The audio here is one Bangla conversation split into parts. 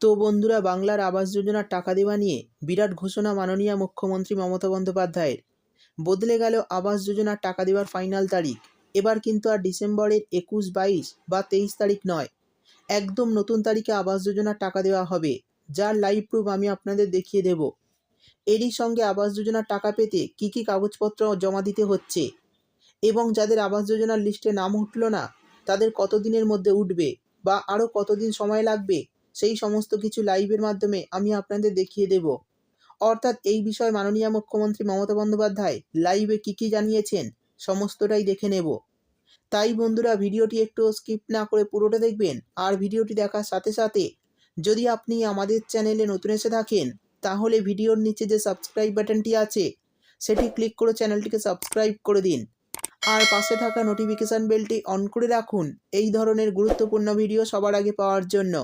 তো বন্ধুরা, বাংলার আবাস যোজনার টাকা দেওয়া নিয়ে বিরাট ঘোষণা মাননীয় মুখ্যমন্ত্রী মমতা বন্দ্যোপাধ্যায়ের। বদলে গেল আবাস যোজনার টাকা দেওয়ার ফাইনাল তারিখ। এবার কিন্তু আর ডিসেম্বরের একুশ, বাইশ বা তেইশ তারিখ নয়। একদম নতুন তারিখে আবাস যোজনার টাকা দেওয়া হবে, যার লাইভ প্রুফ আমি আপনাদের দেখিয়ে দেব। এরই সঙ্গে আবাস যোজনার টাকা পেতে কি কি কাগজপত্র জমা দিতে হচ্ছে? এবং যাদের আবাস যোজনার লিস্টে নাম উঠল না, তাদের কতদিনের মধ্যে উঠবে? বা আরও কতদিন সময় লাগবে? সেই সমস্ত কিছু লাইভের মাধ্যমে আমি আপনাদের দেখিয়ে দেব। অর্থাৎ এই বিষয়ে মাননীয় মুখ্যমন্ত্রী মমতা বন্দ্যোপাধ্যায় লাইভে কী কী জানিয়েছেন সমস্তটাই দেখে নেব। তাই বন্ধুরা ভিডিওটি একটু স্কিপ না করে পুরোটা দেখবেন আর ভিডিওটি দেখার সাথে সাথে যদি আপনি আমাদের চ্যানেলে নতুন এসে থাকেন, তাহলে ভিডিওর নিচে যে সাবস্ক্রাইব বাটনটি আছে, সেটি ক্লিক করে চ্যানেলটিকে সাবস্ক্রাইব করে দিন। আর পাশে থাকা নোটিফিকেশান বেলটি অন করে রাখুন। এই ধরনের গুরুত্বপূর্ণ ভিডিও সবার আগে পাওয়ার জন্য।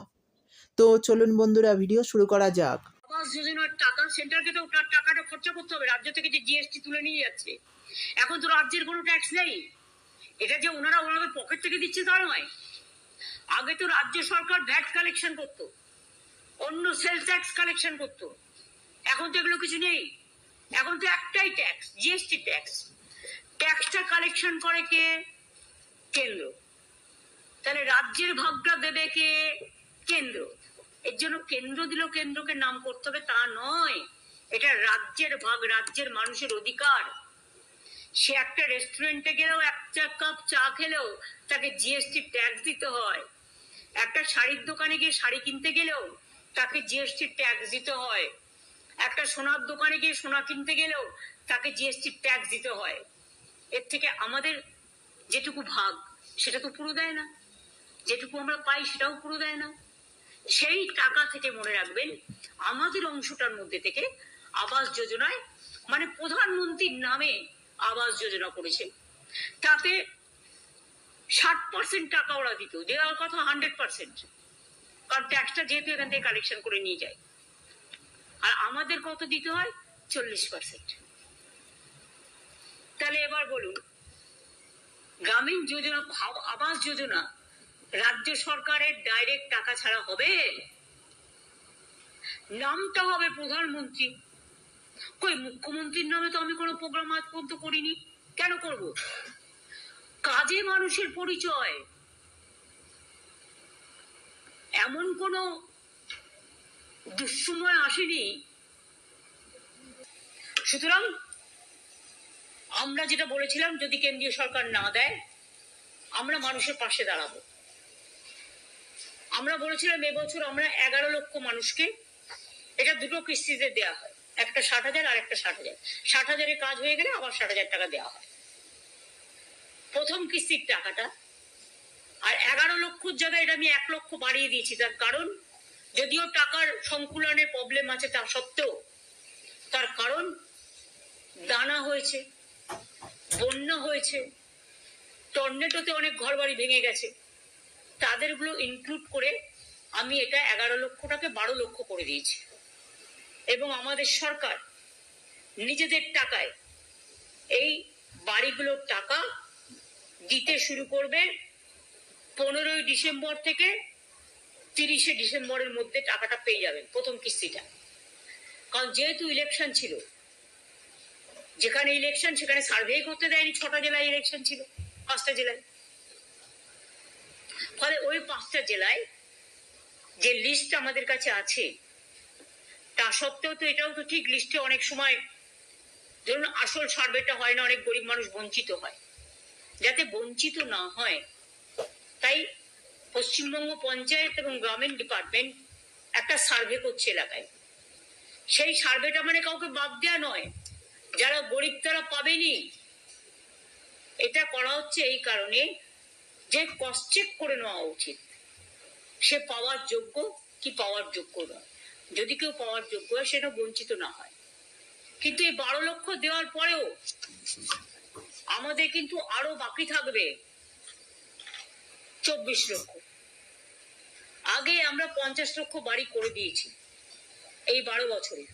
তো চলুন বন্ধুরা ভিডিও শুরু করা যাক। আবাস যোজনার টাকা সেন্টারকে তো ওটার টাকাটা খরচা করতে হবে, রাজ্য থেকে যে জিএসটি তুলে নিয়ে যাচ্ছে। এখন তো রাজ্যের কোনো ট্যাক্স নেই। এটা যে ওনারা ওনাদের পকেট থেকে দিচ্ছে তা নয়। আগে তো রাজ্য সরকার ভ্যাট কালেকশন করতো, অন্য সেল ট্যাক্স কালেকশন করতো। এখন তো এগুলো কিছু নেই। এখন তো একটাই ট্যাক্স জিএসটি ট্যাক্স ট্যাক্সটা কালেকশন করে কে? কেন্দ্র। তাহলে রাজ্যের ভাগটা দেবে কে? কেন্দ্র। এর জন্য কেন্দ্র দিল কেন্দ্রকে, নাম করতে হবে, তা নয়। এটা রাজ্যের ভাগ, রাজ্যের মানুষের অধিকার। সে একটা রেস্টুরেন্টে গেলেও একটা কাপ চা খেলেও তাকে জিএসটি ট্যাক্স দিতে হয়। একটা শাড়ির দোকানে গিয়ে শাড়ি কিনতে গেলেও তাকে জিএসটি ট্যাক্স দিতে হয়। একটা সোনার দোকানে গিয়ে সোনা কিনতে গেলেও তাকে জিএসটি ট্যাক্স দিতে হয়। এর থেকে আমাদের যেটুকু ভাগ, সেটা তো পুরো দেয় না। যেটুকু আমরা পাই, সেটাও পুরো দেয় না। সেই টাকা থেকে মনে রাখবেন, আমাদের অংশটার মধ্যে থেকে আবাস যোজনায় মানে প্রধানমন্ত্রীর নামে আবাস যোজনা করেছে তাতে ষাট পার্সেন্ট টাকা ওরা দিত। দেওয়ার কথা হান্ড্রেড পার্সেন্ট কারণ ট্যাক্সটা যেহেতু এখান থেকে কালেকশন করে নিয়ে যায়। আর আমাদের কত দিতে হয়? চল্লিশ পার্সেন্ট তাহলে এবার বলুন, গ্রামীণ যোজনা, আবাস যোজনা রাজ্য সরকারের ডাইরেক্ট টাকা ছাড়া হবে? নামটা হবে প্রধানমন্ত্রী। কই, মুখ্যমন্ত্রীর নামে তো আমি কোনো প্রোগ্রাম আজ পর্যন্ত করিনি। কেন করব? কাজে মানুষের পরিচয়। এমন কোনো দুঃসময় আসেনি। সুতরাং আমরা যেটা বলেছিলাম, যদি কেন্দ্রীয় সরকার না দেয়, আমরা মানুষের পাশে দাঁড়াবো। আমরা বলেছিলাম এবছর আমরা এগারো লক্ষ মানুষকে এটা দুটো কিস্তিতে দেওয়া হয়। একটা ষাট হাজার আর একটা ষাট হাজার। ষাট হাজারের কাজ হয়ে গেলে আবার ষাট হাজার টাকা দেওয়া হয়। প্রথম কিস্তির টাকাটা। আর এগারো লক্ষর জায়গায় এটা আমি এক লক্ষ বাড়িয়ে দিয়েছি। তার কারণ, যদিও টাকার সংকুলনের প্রবলেম আছে তা সত্ত্বেও, তার কারণ দানা হয়েছে, বন্যা হয়েছে টর্নেটোতে অনেক ঘর বাড়ি ভেঙে গেছে। তাদেরগুলো ইনক্লুড করে আমি এটা এগারো লক্ষটাকে বারো লক্ষ করে দিয়েছি। এবং আমাদের সরকার নিজেদের টাকায় এই বাড়িগুলোর টাকা দিতে শুরু করবে পনেরোই ডিসেম্বর থেকে তিরিশে ডিসেম্বরের মধ্যে টাকাটা পেয়ে যাবেন প্রথম কিস্তিটা। কারণ যেহেতু ইলেকশন ছিল, যেখানে ইলেকশন সেখানে সার্ভে করতে দেয়নি, ছটা জেলায় ইলেকশন ছিল, পাঁচটা জেলায়। ফলে ওই পাঁচটা জেলায় যে লিস্ট আমাদের কাছে আছে, তা সত্ত্বেও তো এটাও তো ঠিক লিস্টে অনেক সময় ধরুন আসল সার্ভেটা হয় না, অনেক গরিব মানুষ বঞ্চিত হয়। যাতে বঞ্চিত না হয়, তাই পশ্চিমবঙ্গ পঞ্চায়েত এবং গ্রামীণ ডিপার্টমেন্ট একটা সার্ভে করছে এলাকায়। সেই সার্ভেটা মানে কাউকে বাদ দেওয়া নয়, যারা গরিব তারা পাবেনি। এটা করা হচ্ছে এই কারণে যে কস চেক করে নেওয়া উচিত। সে পাওয়ার যোগ্য কি পাওয়ার যোগ্য নয়। যদি কেউ পাওয়ার যোগ্য হয়, সেটা বঞ্চিত না হয়। কিন্তু এই বারো লক্ষ দেওয়ার পরেও আমাদের কিন্তু আরও বাকি থাকবে চব্বিশ লক্ষ। আগে আমরা পঞ্চাশ লক্ষ বাড়ি করে দিয়েছি এই বারো বছরে।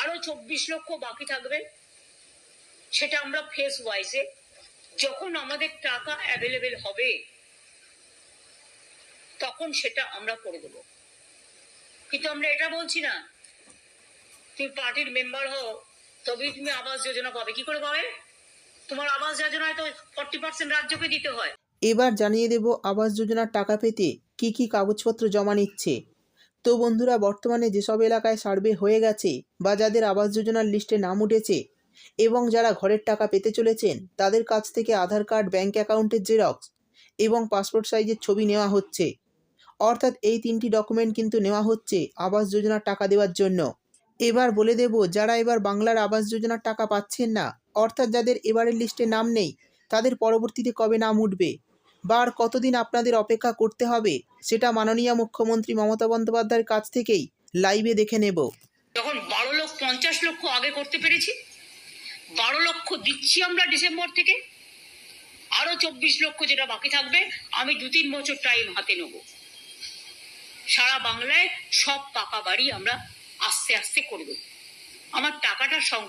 আরও চব্বিশ লক্ষ বাকি থাকবে। সেটা আমরা ফেস ওয়াইজে যখন আমাদের টাকা অ্যাভেলেবেল হবে, তখন সেটা আমরা করে দেবো। কিন্তু আমরা এটা বলছি না, তুমি পার্টির মেম্বার হও, তবেই তুমি আবাস যোজনা পাবে। কি করে পাবে? তোমার আবাস যোজনায় তো ফর্টি পার্সেন্ট রাজ্যকে দিতে হয়। এবার জানিয়ে দেব আবাস যোজনার টাকা পেতে কি কি কাগজপত্র জমা নিচ্ছে। তো বন্ধুরা, বর্তমানে যেসব এলাকায় সার্ভে হয়ে গেছে বা যাদের আবাস যোজনার লিস্টে নাম উঠেছে এবং যারা ঘরের টাকা পেতে চলেছেন, তাদের কাছ থেকে আধার কার্ড ব্যাঙ্ক অ্যাকাউন্টের জেরক্স এবং পাসপোর্ট সাইজের ছবি নেওয়া হচ্ছে। অর্থাৎ এই তিনটি ডকুমেন্ট কিন্তু নেওয়া হচ্ছে আবাস যোজনার টাকা দেওয়ার জন্য। এবার বলে দেব, যারা এবার বাংলার আবাস যোজনার টাকা পাচ্ছেন না, অর্থাৎ যাদের এবারের লিস্টে নাম নেই, তাদের পরবর্তীতে কবে নাম উঠবে? বা আর কতদিন আপনাদের অপেক্ষা করতে হবে, সেটা মাননীয় মুখ্যমন্ত্রী মমতা বন্দ্যোপাধ্যায়ের কাছ থেকেই লাইভে দেখে নেব। যখন বারো লক্ষ, পঞ্চাশ লক্ষ আগে করতে পেরেছি বারো লক্ষ দিচ্ছি আমরা ডিসেম্বর থেকে। আরও চব্বিশ লক্ষ যেটা বাকি থাকবে, আমি দু তিন বছর টাইম হাতে নেব। সারা বাংলায় সব পাকা বাড়ি আমরা আস্তে আস্তে করব। আমার টাকাটা